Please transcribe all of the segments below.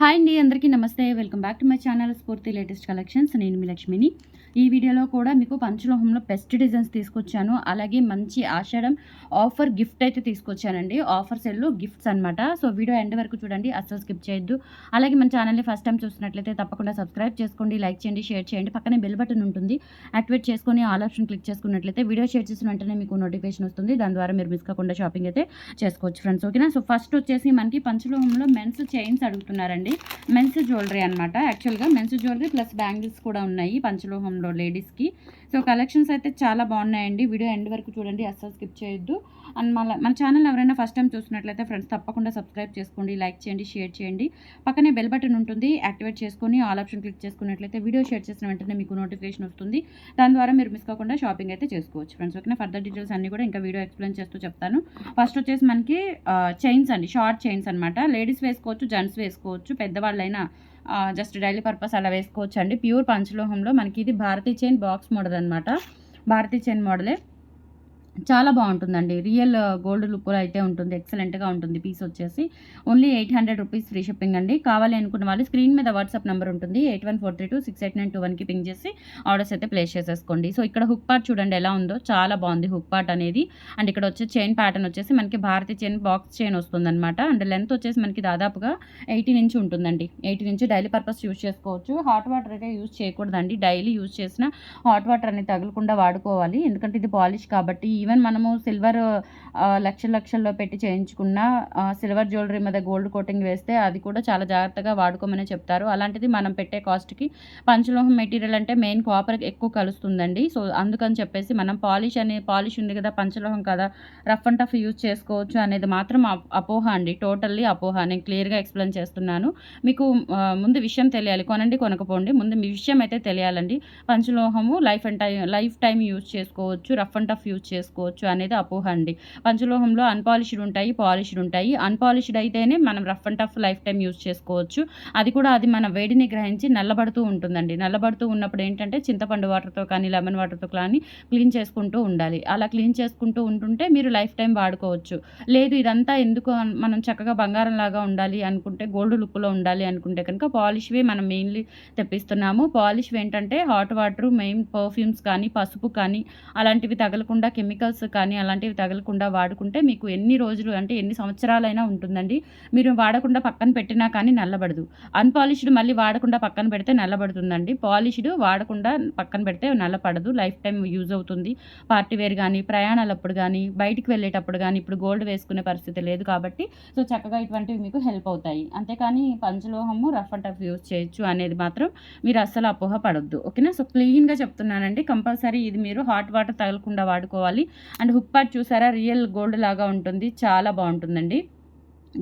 Hi అండి అందరికీ నమస్తే. Welcome back to my channel Spoorthi latest collections. నేను మీ లక్ష్మిని. ఈ వీడియోలో కూడా మీకు పంచలోహంలో బెస్ట్ డిజైన్స్ తీసుకొచ్చాను. అలాగే మంచి ఆషాఢం ఆఫర్ గిఫ్ట్ అయితే తీసుకొచ్చానండి. ఆఫర్ సెల్లో గిఫ్ట్స్ అనమాట సో వీడియో ఎండ్ వరకు చూడండి. అస్సలు స్కిప్ చేయొద్దు. అలాగే మన ఛానల్ని ఫస్ట్ టైం చూసినట్లయితే తప్పకుండా సబ్స్క్రైబ్ చేసుకోండి లైక్ చేయండి షేర్ చేయండి. పక్కనే బెల్ బటన్ ఉంటుంది. యాక్టివేట్ చేసుకొని ఆల్ ఆప్షన్ క్లిక్ చేసుకున్నట్లయితే వీడియో షేర్ చేసిన వెంటనే మీకు నోటిఫికేషన్ వస్తుంది. దాని ద్వారా మీరు మిస్ కాకుండా షాపింగ్ అయితే చేసుకోవచ్చు ఫ్రెండ్స్ ఓకేనా సో ఫస్ట్ వచ్చేసి మనకి పంచలోహంలో మెన్స్ చైన్స్ అడుగుతున్నారండి. మెన్స్ జ్యువెలరీ అనమాట యాక్చువల్గా మెన్స్ జ్యువెలరీ ప్లస్ బ్యాంగిల్స్ కూడా ఉన్నాయి. పంచలోహంలో లేడీస్కి సో కలెక్షన్స్ అయితే చాలా బాగున్నాయండి. వీడియో ఎండ్ వరకు చూడండి అస్సలు స్కిప్ చేయొద్దు. అండ్ మన మన ఛానల్ ఎవరైనా ఫస్ట్ టైం చూసినట్లయితే ఫ్రెండ్స్ తప్పకుండా సబ్స్క్రైబ్ చేసుకోండి లైక్ చేయండి షేర్ చేయండి. పక్కనే బెల్ బటన్ ఉంటుంది యాక్టివేట్ చేసుకొని ఆల్ ఆప్షన్ క్లిక్ చేసుకున్నట్లయితే వీడియో షేర్ చేసిన వెంటనే మీకు నోటిఫికేషన్ వస్తుంది. దాని ద్వారా మీరు మిస్ కాకుండా షాపింగ్ అయితే చేసుకోవచ్చు ఫ్రెండ్స్. ఓకేనా? ఫర్దర్ డీటెయిల్స్ అన్ని కూడా ఇంకా వీడియో ఎక్స్ప్లెయిన్ చేస్తూ చెప్తాను. ఫస్ట్ వచ్చేసి మనకి చైన్స్ అండి షార్ట్ చైన్స్ అనమాట లేడీస్ వేసుకోవచ్చు జెంట్స్ వేసుకోవచ్చు పెద్దవాళ్ళైనా జస్ట్ డైలీ పర్పస్ అలా వేసుకోవచ్చు అండి ప్యూర్ పంచలోహంలో మనకి ఇది భారతీ చైన్ బాక్స్ మోడల్ అనమాట భారతీ చైన్ మోడలే చాలా బాగుంటుందండి. రియల్ గోల్డ్ లుక్లో అయితే ఉంటుంది. ఎక్సలెంట్గా ఉంటుంది పీస్ వచ్చేసి. Only eight hundred rupees free shipping అండి. కావాలి అనుకున్న వాళ్ళు స్క్రీన్ మీద వాట్సాప్ నెంబర్ ఉంటుంది. Eight one four three two six eight nine two వన్కి పింగ్ చేసి ఆర్డర్స్ అయితే ప్లేస్ చేసేసుకోండి. సో ఇక్కడ హుక్ పార్ట్ చూడండి ఎలా ఉందో. చాలా బాగుంది హుక్ పార్ట్ అనేది. అండ్ ఇక్కడ వచ్చే చైన్ ప్యాటర్న్ వచ్చేసి మనకి భారతీ చైన్ బాక్స్ చైన్ వస్తుందన్నమాట. అండ్ లెంత్ వచ్చేసి మనకి దాదాపుగా ఎయిటీన్ ఇంచ్ ఉంటుందండి. Eighteen inch daily purpose use చేసుకోవచ్చు. హాట్ వాటర్ అయితే యూజ్ చేయకూడదండి. డైలీ యూజ్ చేసిన హాట్ వాటర్ అనేది తగలకుండా వాడుకోవాలి. ఎందుకంటే ఇది పాలిష్ కాబట్టి ఈవెన్ మనము సిల్వర్ లక్ష లక్షల్లో పెట్టి చేయించుకున్న సిల్వర్ జ్యువెలరీ మీద గోల్డ్ కోటింగ్ వేస్తే అది కూడా చాలా జాగ్రత్తగా వాడుకోమని చెప్తారు. అలాంటిది మనం పెట్టే కాస్ట్కి పంచలోహం మెటీరియల్ అంటే మెయిన్ కాపర్ ఎక్కువ కలుస్తుందండి. సో అందుకని చెప్పేసి మనం పాలిష్ అనే పాలిష్ ఉంది కదా పంచలోహం కదా రఫ్ అండ్ టఫ్ యూజ్ చేసుకోవచ్చు అనేది మాత్రం అపోహ అండి. టోటల్లీ అపోహ. నేను క్లియర్గా ఎక్స్ప్లెయిన్ చేస్తున్నాను. మీకు ముందు విషయం తెలియాలి. కొనండి కొనకపోండి. ముందు మీ విషయం అయితే తెలియాలండి. పంచలోహము life and time life time use చేసుకోవచ్చు రఫ్ అండ్ టఫ్ యూజ్ చేసుకోవచ్చు అనేది అపోహ అండి. పంచలోహంలో అన్పాలిష్డ్ ఉంటాయి పాలిష్డ్ ఉంటాయి. అన్పాలిష్డ్ అయితేనే మనం rough and tough life time use చేసుకోవచ్చు. అది కూడా అది మన వేడిని గ్రహించి నల్లబడుతూ ఉంటుందండి. నల్లబడుతూ ఉన్నప్పుడు ఏంటంటే చింతపండు వాటర్తో కానీ లెమన్ వాటర్తో కానీ క్లీన్ చేసుకుంటూ ఉండాలి. అలా క్లీన్ చేసుకుంటూ ఉంటుంటే మీరు లైఫ్ టైం వాడుకోవచ్చు. లేదు ఇదంతా ఎందుకు మనం చక్కగా బంగారం లాగా ఉండాలి అనుకుంటే గోల్డ్ లుక్లో ఉండాలి అనుకుంటే కనుక పాలిష్వే మనం మెయిన్లీ తెప్పిస్తున్నాము. పాలిష్ ఏంటంటే హాట్ వాటర్ మెయిన్ పర్ఫ్యూమ్స్ కానీ పసుపు కానీ అలాంటివి తగలకుండా కెమికల్స్ కానీ అలాంటివి తగలకుండా వాడుకుంటే మీకు ఎన్ని రోజులు అంటే ఎన్ని సంవత్సరాలైనా ఉంటుందండి. మీరు వాడకుండా పక్కన పెట్టినా కానీ నల్లబడదు. అన్పాలిష్డ్ మళ్ళీ వాడకుండా పక్కన పెడితే నల్లబడుతుందండి. పాలిష్డ్ వాడకుండా పక్కన పెడితే నల్లపడదు. లైఫ్ టైం యూజ్ అవుతుంది. పార్టీ వేర్ కానీ ప్రయాణాలప్పుడు కానీ బయటికి వెళ్ళేటప్పుడు కానీ ఇప్పుడు గోల్డ్ వేసుకునే పరిస్థితి లేదు కాబట్టి సో చక్కగా ఇటువంటివి మీకు హెల్ప్ అవుతాయి. అంతేకాని పంచలోహము రఫ్ అండ్ టఫ్ యూజ్ చేయొచ్చు అనేది మాత్రం మీరు అస్సలు అపోహ పడొద్దు. ఓకేనా? సో క్లీన్గా చెప్తున్నానండి. కంపల్సరీ ఇది మీరు హాట్ వాటర్ తగలకుండా వాడుకోవాలి. అండ్ హుక్ పాట్ చూసారా? రియల్ గోల్డ్ లాగా ఉంటుంది. చాలా బాగుంటుందండి.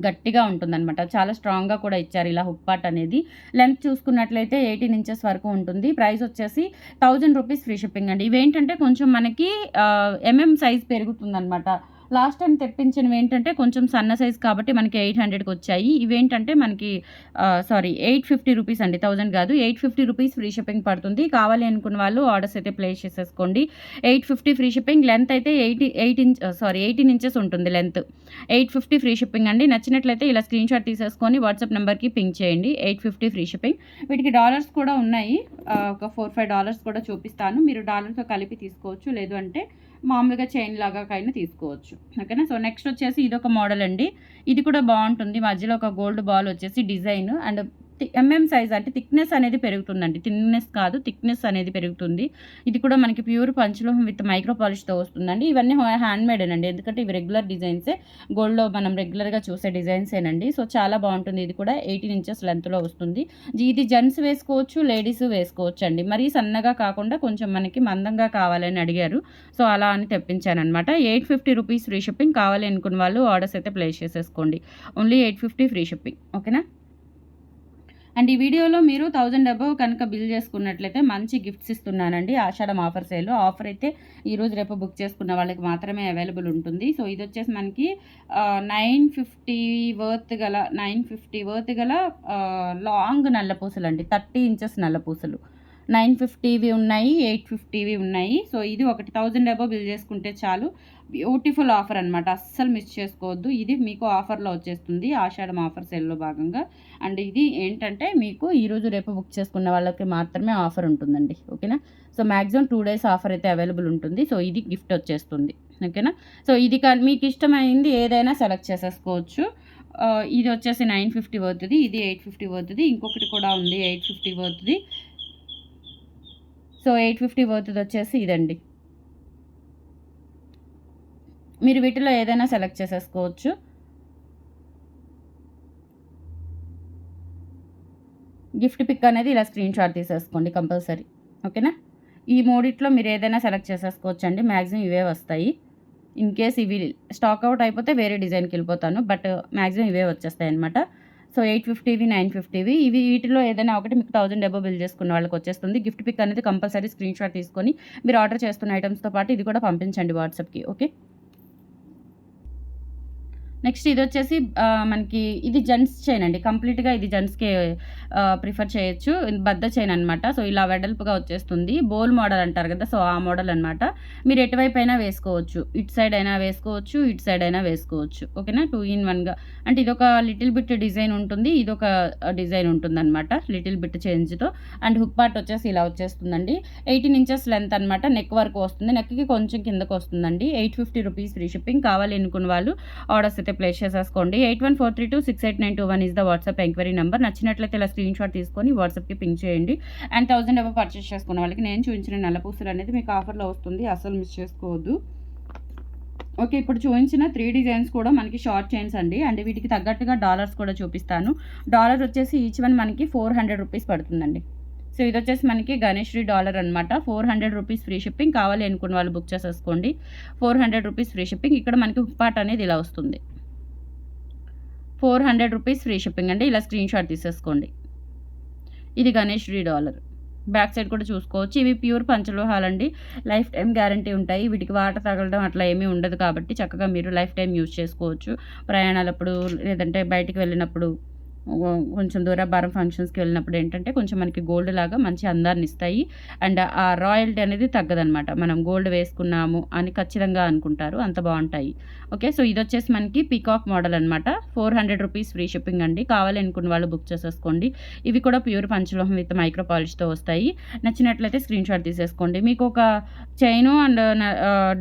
గట్టిగా ఉంటుందన్నమాట. చాలా స్ట్రాంగ్గా కూడా ఇచ్చారు ఇలా హుక్ పార్ట్ అనేది. లెంత్ చూసుకున్నట్లయితే ఎయిటీన్ ఇంచెస్ వరకు ఉంటుంది. ప్రైస్ వచ్చేసి థౌజండ్ రూపీస్ ఫ్రీ షిప్పింగ్ అండి. ఇవేంటంటే కొంచెం మనకి ఎంఎం సైజ్ పెరుగుతుందన్నమాట. లాస్ట్ టైం తెప్పించినవి ఏంటంటే కొంచెం సన్న సైజ్ కాబట్టి మనకి ఎయిట్ హండ్రెడ్కి వచ్చాయి. ఇవేంటంటే మనకి సారీ ఎయిట్ ఫిఫ్టీ రూపీస్ అండి. థౌజండ్ కాదు eight fifty rupees free shipping పడుతుంది. కావాలి అనుకున్న వాళ్ళు ఆర్డర్స్ అయితే ప్లేస్ చేసేసుకోండి. Eight fifty free shipping length అయితే eighty eight inch sorry eighteen inches ఉంటుంది length. Eight fifty free shipping అండి. నచ్చినట్లయితే ఇలా స్క్రీన్ షాట్ తీసేసుకొని వాట్సాప్ నెంబర్కి పింక్ చేయండి. Eight fifty free shipping. వీటికి డాలర్స్ కూడా ఉన్నాయి. ఒక ఫోర్ ఫైవ్ డాలర్స్ కూడా చూపిస్తాను. మీరు డాలర్తో కలిపి తీసుకోవచ్చు. లేదు అంటే మామూలుగా చైన్ లాగా కైనా తీసుకోవచ్చు. ఓకేనా? సో నెక్స్ట్ వచ్చేసి ఇది ఒక మోడల్ అండి. ఇది కూడా బాగుంటుంది. మధ్యలో ఒక గోల్డ్ బాల్ వచ్చేసి డిజైన్ అండ్ ఎంఎం సైజ్ అంటే థిక్నెస్ అనేది పెరుగుతుందండి. థిన్నెస్ కాదు థిక్నెస్ అనేది పెరుగుతుంది. ఇది కూడా మనకి ప్యూర్ పంచలోహం విత్ మైక్రో పాలిష్తో వస్తుందండి. ఇవన్నీ హ్యాండ్ మేడేనండి అండి ఎందుకంటే ఇవి రెగ్యులర్ డిజైన్సే గోల్డ్లో మనం రెగ్యులర్గా చూసే డిజైన్సేనండి సో చాలా బాగుంటుంది. ఇది కూడా ఎయిటీన్ ఇంచెస్ లెంత్లో వస్తుంది. ఇది జెంట్స్ వేసుకోవచ్చు లేడీస్ వేసుకోవచ్చు అండి మరీ సన్నగా కాకుండా కొంచెం మనకి మందంగా కావాలని అడిగారు. సో అలా అని తెప్పించాను అనమాట eight fifty rupees free shipping కావాలి అనుకున్న వాళ్ళు ఆర్డర్స్ అయితే ప్లేస్ చేసేసుకోండి. Only eight fifty free shipping. ఓకేనా? అండ్ ఈ వీడియోలో మీరు థౌజండ్ అబవ్ కనుక బిల్ చేసుకున్నట్లయితే మంచి gifts ఇస్తున్నానండి. Ashadam offer sale. Offer అయితే ఈరోజు రేపు బుక్ చేసుకున్న వాళ్ళకి మాత్రమే అవైలబుల్ ఉంటుంది. సో ఇది వచ్చేసి మనకి నైన్ ఫిఫ్టీ వర్త్ గల నైన్ ఫిఫ్టీ వర్త్ గల లాంగ్ నల్లపూసలు అండి థర్టీ ఇంచెస్ నల్లపూసలు. నైన్ ఫిఫ్టీవి ఉన్నాయి ఎయిట్ ఫిఫ్టీవి ఉన్నాయి. సో ఇది ఒకటి థౌజండ్ అబో బిల్ చేసుకుంటే చాలు. బ్యూటిఫుల్ ఆఫర్ అనమాట అస్సలు మిస్ చేసుకోవద్దు. ఇది మీకు ఆఫర్లో వచ్చేస్తుంది. ఆషాఢం ఆఫర్ సెల్లో భాగంగా. అండ్ ఇది ఏంటంటే మీకు ఈరోజు రేపు బుక్ చేసుకున్న వాళ్ళకి మాత్రమే ఆఫర్ ఉంటుందండి. ఓకేనా? So maximum two days offer అయితే అవైలబుల్ ఉంటుంది. సో ఇది గిఫ్ట్ వచ్చేస్తుంది. ఓకేనా? సో ఇది కానీ మీకు ఇష్టమైంది ఏదైనా సెలెక్ట్ చేసేసుకోవచ్చు. ఇది వచ్చేసి నైన్ ఫిఫ్టీ అవుతుంది ఇది ఎయిట్ ఫిఫ్టీ పోతుంది. ఇంకొకటి కూడా ఉంది ఎయిట్ ఫిఫ్టీ అవుతుంది సో ఎయిట్ ఫిఫ్టీ అవుతుంది వచ్చేసి ఇదండి. మీరు వీటిలో ఏదైనా సెలెక్ట్ చేసేసుకోవచ్చు. గిఫ్ట్ పిక్ అనేది ఇలా స్క్రీన్ షాట్ తీసేసుకోండి కంపల్సరీ. ఓకేనా? ఈ మూడిట్లో మీరు ఏదైనా సెలెక్ట్ చేసేసుకోవచ్చు అండి మ్యాక్సిమం ఇవే వస్తాయి. ఇన్ కేస్ ఇవి స్టాక్ అవుట్ అయిపోతే వేరే డిజైన్కి వెళ్ళిపోతాను. బట్ మ్యాక్సిమం ఇవే వచ్చేస్తాయి అనమాట సో ఎయిట్ ఫిఫ్టీవి నైన్ ఫిఫ్టీవి. ఇవి వీటిలో ఏదైనా ఒకటి మీకు థౌసండ్ డబ్బో బిల్ చేసుకున్న వాళ్ళకి వచ్చేస్తుంది. గిఫ్ట్ పిక్ అనేది కంపల్సరీ స్క్రీన్ షాట్ తీసుకొని మీరు ఆర్డర్ చేస్తున్న ఐటమ్స్తో పాటు ఇది కూడా పంపించండి వాట్సాప్కి ఓకే? నెక్స్ట్ ఇది వచ్చేసి మనకి ఇది జెంట్స్ చైన్ అండి. కంప్లీట్గా ఇది జెంట్స్కి ప్రిఫర్ చేయొచ్చు. బద్ద చైన్ అనమాట సో ఇలా వెడల్పుగా వచ్చేస్తుంది. బోల్ మోడల్ అంటారు కదా సో ఆ మోడల్ అనమాట మీరు ఎటువైపు అయినా వేసుకోవచ్చు. ఇటు సైడ్ అయినా వేసుకోవచ్చు ఇటు సైడ్ అయినా వేసుకోవచ్చు. ఓకేనా? టూ ఇన్ వన్గా అంటే ఇది ఒక లిటిల్ బిట్ డిజైన్ ఉంటుంది. ఇది ఒక డిజైన్ ఉంటుంది అనమాట లిటిల్ బిట్ చేంజ్తో. అండ్ హుక్ పార్ట్ వచ్చేసి ఇలా వచ్చేస్తుందండి. ఎయిటీన్ ఇంచెస్ లెంత్ అనమాట నెక్ వరకు వస్తుంది. నెక్కి కొంచెం కిందకు వస్తుందండి eight fifty rupees free shipping. కావాలి అనుకున్న వాళ్ళు ఆర్డర్స్ అయితే ప్లేస్ చేసేసుకోండి. Eight one four three two six eight nine two one is the WhatsApp enquiry number నచ్చినట్లయితే ఇలా స్క్రీన్ షాట్ తీసుకొని వాట్సాప్కి పింక్ చేయండి. అండ్ థౌసండ్ ఎవరు పర్చేస్ చేసుకున్న వాళ్ళకి నేను చూపించిన నల్ల పూసలు అనేది మీకు ఆఫర్లో వస్తుంది. అసలు మిస్ చేసుకోవద్దు. ఓకే ఇప్పుడు చూపించిన త్రీ డిజైన్స్ కూడా మనకి షార్ట్ చైన్స్ అండి. అండ్ వీటికి తగ్గట్టుగా డాలర్స్ కూడా చూపిస్తాను. డాలర్ వచ్చేసి ఈచ్ వన్ మనకి ఫోర్ హండ్రెడ్ రూపీస్ పడుతుందండి. సో ఇది వచ్చేసి మనకి గణేశ్రీ డాలర్ అనమాట four hundred rupees free shipping కావాలి అనుకున్న వాళ్ళు బుక్ చేసేసుకోండి. Four hundred rupees free shipping ఇక్కడ మనకి పార్ట్ అనేది ఇలా వస్తుంది. Four hundred rupees free shipping అండి. ఇలా స్క్రీన్ షాట్ తీసేసుకోండి. ఇది గణేష్ రీ డాలర్. బ్యాక్ సైడ్ కూడా చూసుకోవచ్చు. ఇవి ప్యూర్ పంచలోహాలండి. లైఫ్ టైం గ్యారంటీ ఉంటాయి. వీటికి వాటర్ తగలడం అట్లా ఏమీ ఉండదు కాబట్టి చక్కగా మీరు లైఫ్ టైం యూజ్ చేసుకోవచ్చు. ప్రయాణాలప్పుడు లేదంటే బయటికి వెళ్ళినప్పుడు కొంచెం దూరాభారం ఫంక్షన్స్కి వెళ్ళినప్పుడు ఏంటంటే కొంచెం మనకి గోల్డ్ లాగా మంచి అందాన్ని ఇస్తాయి. అండ్ ఆ రాయల్టీ అనేది తగ్గదనమాట మనం గోల్డ్ వేసుకున్నాము అని ఖచ్చితంగా అనుకుంటారు. అంత బాగుంటాయి. ఓకే? సో ఇది వచ్చేసి మనకి పీకాక్ మోడల్ అనమాట four hundred rupees free shipping అండి. కావాలి అనుకున్న వాళ్ళు బుక్ చేసేసుకోండి. ఇవి కూడా ప్యూర్ పంచలోహం విత్ మైక్రో పాలిష్తో వస్తాయి. నచ్చినట్లయితే స్క్రీన్ షాట్ తీసేసుకోండి. మీకు ఒక చైను అండ్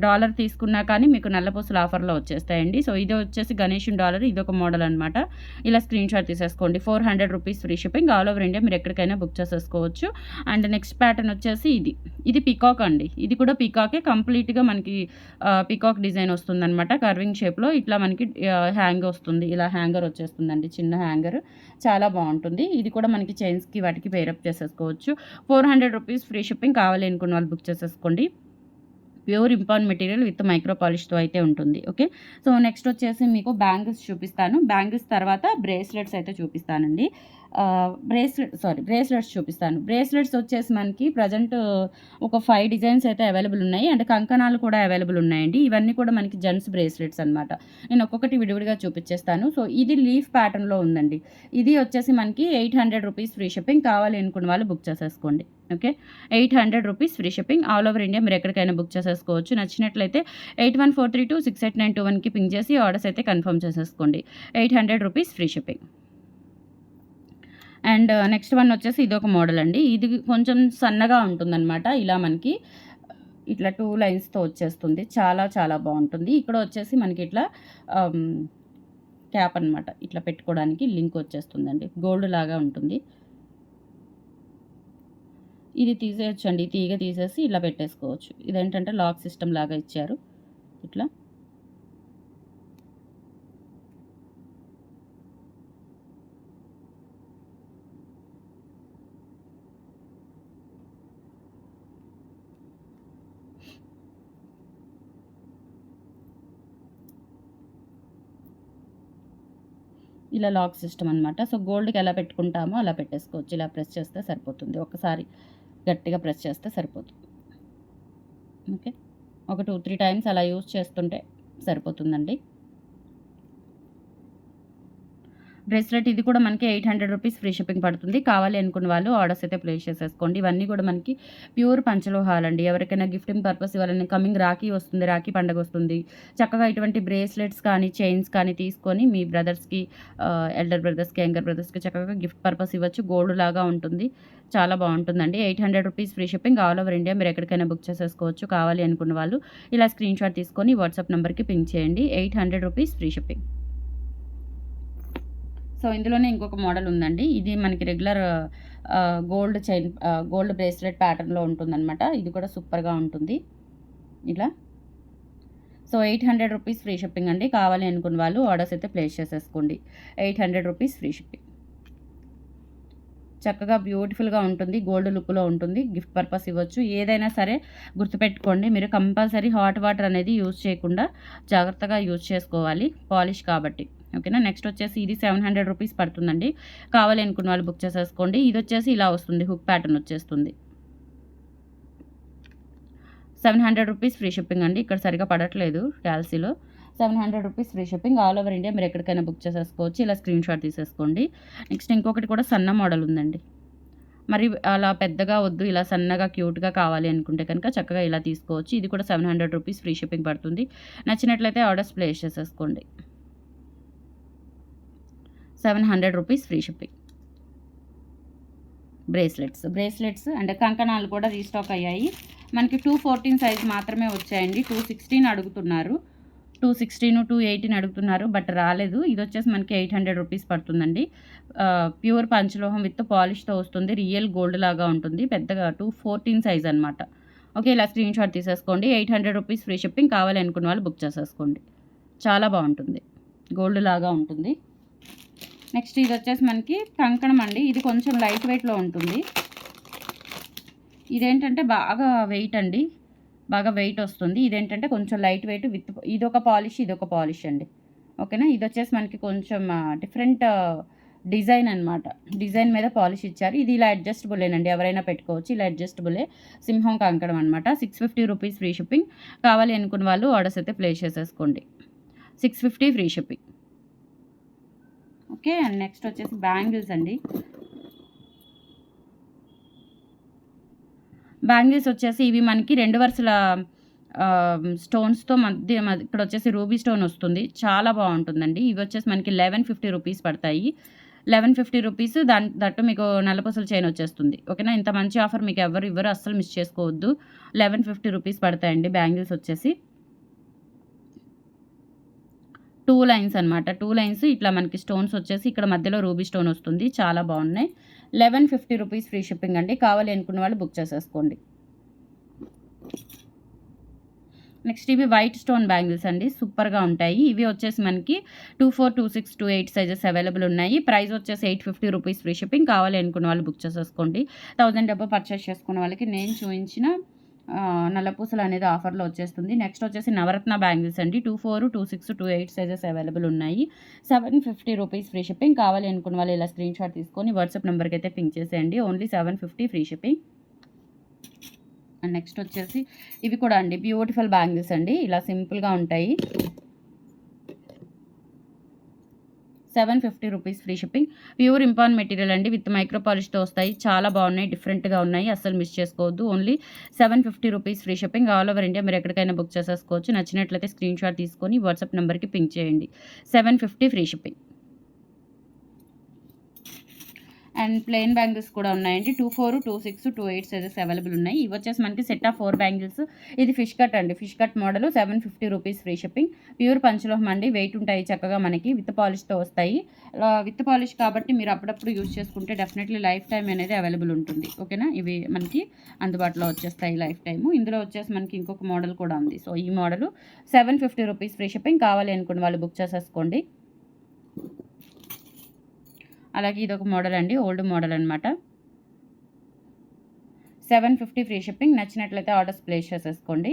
డాలర్ తీసుకున్నా కానీ మీకు నల్లపూసలు ఆఫర్లో వచ్చేస్తాయండి. సో ఇది వచ్చేసి గణేష్ డాలర్. ఇది ఒక మోడల్ అనమాట ఇలా స్క్రీన్ షాట్ తీసేసుకోండి. Four hundred rupees free shipping all over India మీరు ఎక్కడికైనా బుక్ చేసేసుకోవచ్చు. అండ్ నెక్స్ట్ ప్యాటర్న్ వచ్చేసి ఇది. ఇది పికాక్ అండి. ఇది కూడా పికాకే కంప్లీట్గా మనకి పికాక్ డిజైన్ వస్తుందన్నమాట. కర్వింగ్ షేప్లో ఇట్లా మనకి హ్యాంగ్ వస్తుంది. ఇలా హ్యాంగర్ వచ్చేస్తుందండి. చిన్న హ్యాంగర్. చాలా బాగుంటుంది. ఇది కూడా మనకి చైన్స్కి వాటికి పేరప్ చేసేసుకోవచ్చు. Four hundred rupees free shipping కావాలి అనుకున్న వాళ్ళు బుక్ చేసేసుకోండి. ప్యూర్ ఇంపాన్ మెటీరియల్ విత్ మైక్రో పాలిష్తో అయితే ఉంటుంది ఓకే? సో నెక్స్ట్ వచ్చేసి మీకు బ్యాంగిల్స్ చూపిస్తాను. బ్యాంగిల్స్ తర్వాత బ్రేస్లెట్స్ అయితే చూపిస్తానండి. బ్రేస్లెట్ సారీ బ్రేస్లెట్స్ చూపిస్తాను. బ్రేస్లెట్స్ వచ్చేసి మనకి ప్రజెంట్ ఒక ఫైవ్ డిజైన్స్ అయితే అవైలబుల్ ఉన్నాయి. అండ్ కంకణాలు కూడా అవైలబుల్ ఉన్నాయండి. ఇవన్నీ కూడా మనకి జెంట్స్ బ్రేస్లెట్స్ అనమాట నేను ఒక్కొక్కటి విడివిడిగా చూపించేస్తాను. సో ఇది లీఫ్ ప్యాటర్న్లో ఉందండి. ఇది వచ్చేసి మనకి eight hundred rupees free shipping కావాలి అనుకున్న వాళ్ళు బుక్ చేసేసుకోండి. Okay eight hundred rupees free shipping all over India మీరు ఎక్కడికైనా బుక్ చేసేసుకోవచ్చు. నచ్చినట్లయితే eight one four three two six eight nine two వన్కి పింక్ చేసి ఆర్డర్స్ అయితే కన్ఫర్మ్ చేసేసుకోండి. Eight hundred rupees free shipping and uh, next one వచ్చేసి ఇది ఒక మోడల్ అండి. ఇది కొంచెం సన్నగా ఉంటుందన్నమాట ఇలా మనకి. ఇట్లా టూ లైన్స్తో వచ్చేస్తుంది. చాలా చాలా బాగుంటుంది. ఇక్కడ వచ్చేసి మనకి ఇట్లా um, క్యాప్ అనమాట ఇట్లా పెట్టుకోవడానికి లింక్ వచ్చేస్తుందండి. గోల్డ్ లాగా ఉంటుంది. ఇది తీసేయచ్చు అండి తీగ తీసేసి ఇలా పెట్టేసుకోవచ్చు. ఇదేంటంటే లాక్ సిస్టమ్ లాగా ఇచ్చారు. ఇట్లా. ఇలా లాక్ సిస్టమ్ అనమాట సో గోల్డ్కి ఎలా పెట్టుకుంటామో అలా పెట్టేసుకోవచ్చు. ఇలా ప్రెస్ చేస్తే సరిపోతుంది. ఒకసారి గట్టిగా ప్రెస్ చేస్తే సరిపోతుంది. ఓకే? ఒక టూ త్రీ టైమ్స్ అలా యూజ్ చేస్తుంటే సరిపోతుందండి. బ్రేస్లెట్ ఇది కూడా మనకి eight hundred rupees free shipping పడుతుంది. కావాలి అనుకున్న వాళ్ళు ఆర్డర్స్ అయితే ప్లేస్ చేసేసుకోండి. ఇవన్నీ కూడా మనకి ప్యూర్ పంచలోహాలండి. ఎవరికైనా గిఫ్టింగ్ పర్పస్ ఇవ్వాలని కమింగ్ రాఖీ వస్తుంది రాఖీ పండగ వస్తుంది. చక్కగా ఇటువంటి బ్రేస్లెట్స్ కానీ చైన్స్ కానీ తీసుకొని మీ బ్రదర్స్కి ఎల్డర్ బ్రదర్స్కి యంగర్ బ్రదర్స్కి చక్కగా గిఫ్ట్ పర్పస్ ఇవ్వచ్చు. గోల్డ్ లాగా ఉంటుంది. చాలా బాగుంటుందండి. Eight hundred rupees free shipping all over India మీరు ఎక్కడికైనా బుక్ చేసేసుకోవచ్చు. కావాలి అనుకున్న వాళ్ళు ఇలా స్క్రీన్ షాట్ తీసుకొని వాట్సాప్ నెంబర్కి పింక్ చేయండి. Eight hundred rupees free shipping so ఇందులోనే ఇంకొక మోడల్ ఉందండి. ఇది మనకి regular gold chain gold bracelet ప్యాటర్న్లో ఉంటుందన్నమాట. ఇది కూడా సూపర్గా ఉంటుంది. ఇలా. So eight hundred rupees free shipping అండి. కావాలి అనుకున్న వాళ్ళు ఆర్డర్స్ అయితే ప్లేస్ చేసేసుకోండి. Eight hundred rupees free shipping. చక్కగా బ్యూటిఫుల్గా ఉంటుంది. గోల్డ్ లుక్లో ఉంటుంది. గిఫ్ట్ పర్పస్ ఇవ్వచ్చు. ఏదైనా సరే గుర్తుపెట్టుకోండి. మీరు కంపల్సరీ హాట్ వాటర్ అనేది యూజ్ చేయకుండా జాగ్రత్తగా యూజ్ చేసుకోవాలి. పాలిష్ కాబట్టి. ఓకేనా? నెక్స్ట్ వచ్చేసి ఇది సెవెన్ హండ్రెడ్ రూపీస్ పడుతుందండి. కావాలి అనుకున్న వాళ్ళు బుక్ చేసేసుకోండి. ఇది వచ్చేసి ఇలా వస్తుంది. హుక్ ప్యాటర్న్ వచ్చేస్తుంది. Seven hundred rupees free shipping అండి. ఇక్కడ సరిగా పడట్లేదు క్యాల్సీలో seven hundred rupees free shipping all over India మీరు ఎక్కడికైనా బుక్ చేసేసుకోవచ్చు. ఇలా స్క్రీన్ షాట్ తీసేసుకోండి. నెక్స్ట్ ఇంకొకటి కూడా సన్న మోడల్ ఉందండి. మరి అలా పెద్దగా వద్దు ఇలా సన్నగా క్యూట్గా కావాలి అనుకుంటే కనుక చక్కగా ఇలా తీసుకోవచ్చు. ఇది కూడా seven hundred rupees free shipping పడుతుంది. నచ్చినట్లయితే ఆర్డర్స్ ప్లేస్ చేసేసుకోండి. Seven hundred rupees free shipping. Bracelets bracelets and కంకణాలు కూడా రీస్టాక్ అయ్యాయి. మనకి టూ ఫోర్టీన్ సైజ్ మాత్రమే వచ్చాయండి. టూ సిక్స్టీన్ అడుగుతున్నారు. టూ సిక్స్టీన్ టూ ఎయిటీన్ అడుగుతున్నారు బట్ రాలేదు. ఇది వచ్చేసి మనకి ఎయిట్ హండ్రెడ్ రూపీస్ పడుతుందండి. ప్యూర్ పంచలోహం విత్ పాలిష్తో వస్తుంది. రియల్ గోల్డ్ లాగా ఉంటుంది. పెద్దగా టూ ఫోర్టీన్ సైజ్ అనమాట ఓకే ఇలా స్క్రీన్ షాట్ తీసేసుకోండి. Eight hundred rupees free shipping కావాలనుకున్న వాళ్ళు బుక్ చేసేసుకోండి. చాలా బాగుంటుంది. గోల్డ్ లాగా ఉంటుంది. నెక్స్ట్ ఇది వచ్చేసి మనకి కంకణం అండి. ఇది కొంచెం లైట్ వెయిట్లో ఉంటుంది. ఇదేంటంటే బాగా వెయిట్ అండి. బాగా వెయిట్ వస్తుంది. ఇదేంటంటే కొంచెం లైట్ వెయిట్ విత్ ఇదొక పాలిష్ ఇదొక పాలిష్ అండి. ఓకేనా ఇది వచ్చేసి మనకి కొంచెం డిఫరెంట్ డిజైన్ అనమాట డిజైన్ మీద పాలిష్ ఇచ్చారు. ఇది ఇలా అడ్జస్టబులేనండి ఎవరైనా పెట్టుకోవచ్చు. ఇలా అడ్జస్టబులే సింహం కంకణం అనమాట six fifty rupees free shipping కావాలి అనుకున్న వాళ్ళు ఆర్డర్స్ అయితే ప్లేస్ చేసేసుకోండి. Six fifty free shipping okay and next వచ్చేసి బ్యాంగిల్స్ అండి. బ్యాంగిల్స్ వచ్చేసి ఇవి మనకి రెండు వరుసల స్టోన్స్తో మధ్య ఇక్కడ వచ్చేసి రూబీ స్టోన్ వస్తుంది. చాలా బాగుంటుందండి. ఇవి వచ్చేసి మనకి లెవెన్ ఫిఫ్టీ రూపీస్ పడతాయి. లెవెన్ ఫిఫ్టీ రూపీస్ దాని దట్టు మీకు నలపసల చైన్ వచ్చేస్తుంది. ఓకేనా? ఇంత మంచి ఆఫర్ మీకు ఎవరు ఇవ్వరు అస్సలు మిస్ చేసుకోవద్దు. లెవెన్ ఫిఫ్టీ రూపీస్ పడతాయండి బ్యాంగిల్స్ వచ్చేసి. టూ లైన్స్ అనమాట టూ లైన్స్ ఇట్లా మనకి స్టోన్స్ వచ్చేసి ఇక్కడ మధ్యలో రూబీ స్టోన్ వస్తుంది. చాలా బాగున్నాయి. Eleven fifty rupees free shipping అండి. కావాలి అనుకున్న వాళ్ళు బుక్ చేసేసుకోండి. నెక్స్ట్ ఇవి వైట్ స్టోన్ బ్యాంగిల్స్ అండి. సూపర్గా ఉంటాయి. ఇవి వచ్చేసి మనకి two four two six two eight sizes available ఉన్నాయి. ప్రైస్ వచ్చేసి eight fifty rupees free shipping. కావాలి అనుకున్న వాళ్ళు బుక్ చేసేసుకోండి. థౌజండ్ డబ్బా పర్చేస్ చేసుకున్న వాళ్ళకి నేను చూపించిన నల్లపూసలు అనేది ఆఫర్లో వచ్చేస్తుంది. నెక్స్ట్ వచ్చేసి నవరత్న బ్యాంగిల్స్ అండి. Two four two six two eight sizes available ఉన్నాయి. Seven fifty rupees free shipping. కావాలి అనుకున్న వాళ్ళు ఇలా స్క్రీన్ షాట్ తీసుకొని వాట్సాప్ నెంబర్కి అయితే పింక్ చేసేయండి. Only seven fifty free shipping. And next వచ్చేసి ఇవి కూడా అండి. బ్యూటిఫుల్ బ్యాంగిల్స్ అండి. ఇలా సింపుల్గా ఉంటాయి. Seven fifty rupees free shipping. Pure ఇంపాన్ material అండి విత్ మైక్రో పాలిష్తో వస్తాయి. చాలా బాగున్నాయి డిఫరెంట్గా ఉన్నాయి. అసలు మిస్ చేసుకోవద్దు. Only seven fifty rupees free shipping. All over India మీరు ఎక్కడికైనా బుక్ చేసేసుకోవచ్చు. నచ్చినట్లయితే స్క్రీన్ షాట్ తీసుకొని వాట్సాప్ నెంబర్కి పింక్ చేయండి. Seven fifty free shipping. And plain bangles కూడా ఉన్నాయండి. Two four two six two eight sizes available ఉన్నాయి. ఇవి వచ్చేసి మనకి సెట్ ఆఫ్ ఫోర్ బ్యాంగిల్స్. ఇది ఫిష్ కట్ అండి. Fish cut model seven fifty rupees free shipping. Pure పంచలోహం అండి. వెయిట్ ఉంటాయి చక్కగా మనకి. విత్ పాలిష్తో వస్తాయి. విత్ పాలిష్ కాబట్టి మీరు అప్పుడప్పుడు యూజ్ చేసుకుంటే డెఫినెట్లీ లైఫ్ టైం అనేది అవైలబుల్ ఉంటుంది. ఓకేనా? ఇవి మనకి అందుబాటులో వచ్చేస్తాయి లైఫ్ టైము. ఇందులో వచ్చేసి మనకి ఇంకొక మోడల్ కూడా ఉంది. సో ఈ model seven fifty rupees free shipping. కావాలి అనుకున్న వాళ్ళు బుక్ చేసేసుకోండి. అలాగే ఇది ఒక మోడల్ అండి ఓల్డ్ మోడల్ అనమాట సెవెన్ ఫిఫ్టీ ఫ్రీ షిప్పింగ్ నచ్చినట్లయితే ఆర్డర్స్ ప్లేస్ చేసేసుకోండి.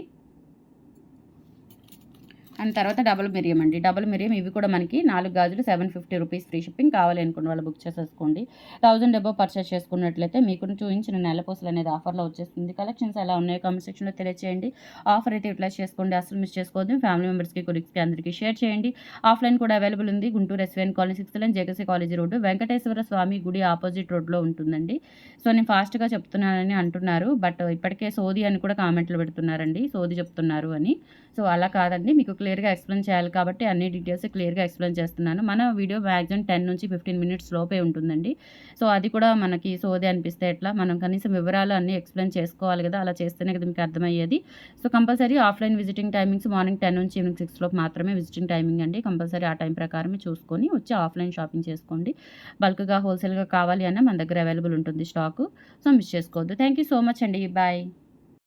అండ్ తర్వాత డబుల్ మిరియం అండి. డబుల్ మిరియం ఇవి కూడా మనకి నాలుగు గాజులు seven fifty rupees free shipping కావాలి అనుకున్న వాళ్ళు బుక్ చేసేసుకోండి. థౌసండ్ డబ్బో పర్చేస్ చేసుకున్నట్లయితే మీకు చూపించిన నెలపూసలు అనేది ఆఫర్లో వచ్చేస్తుంది. కలెక్షన్స్ ఎలా ఉన్నాయో కామెంట్ సెక్షన్లో తెలియచేయండి. ఆఫర్ అయితే యూటిలైజ్ చేసుకోండి. అసలు మిస్ చేసుకోవద్దు. ఫ్యామిలీ మెంబర్స్కి కొలిక్స్కి అందరికీ షేర్ చేయండి. ఆఫ్లైన్ కూడా అవైలబుల్ ఉంది. Guntur SVN colony sixth line JKC college road Venkateswara Swamy గుడి ఆపోజిట్ రోడ్లో ఉంటుందండి. సో నేను ఫాస్ట్గా చెప్తున్నానని అంటున్నారు. బట్ ఇప్పటికే సోది అని కూడా కామెంట్లు పెడుతున్నారండి. సోది చెప్తున్నారు అని. సో అలా కాదండి. మీకు క్లియర్గా ఎక్స్ప్లెయిన్ చేయాలి కాబట్టి అన్ని డీటెయిల్స్ క్లియర్గా ఎక్స్ప్లెయిన్ చేస్తున్నాను. మన వీడియో మ్యాక్సిమం టెన్ నుంచి ఫిఫ్టీన్ మినిట్స్ లోపే ఉంటుందండి. సో అది కూడా మనకి సోది అనిపిస్తే ఎట్లా? మనం కనీసం వివరాలు అన్నీ ఎక్స్ప్లెయిన్ చేసుకోవాలి కదా? అలా చేస్తేనే కదా మీకు అర్థమయ్యేది. So compulsory offline visiting timings morning ten నుంచి ఈవినింగ్ సిక్స్ లోపు మాత్రమే విజిటింగ్ టైమింగ్ అండి. కంపల్సరీ ఆ టైం ప్రకారమే చూసుకొని వచ్చి ఆఫ్లైన్ షాపింగ్ చేసుకోండి. బల్క్గా హోల్సేల్గా కావాలి అన్న మన దగ్గర అవైలబుల్ ఉంటుంది స్టాకు. సో మిస్ చేసుకోవద్దు. థ్యాంక్ యూ సో మచ్ అండి. బాయ్.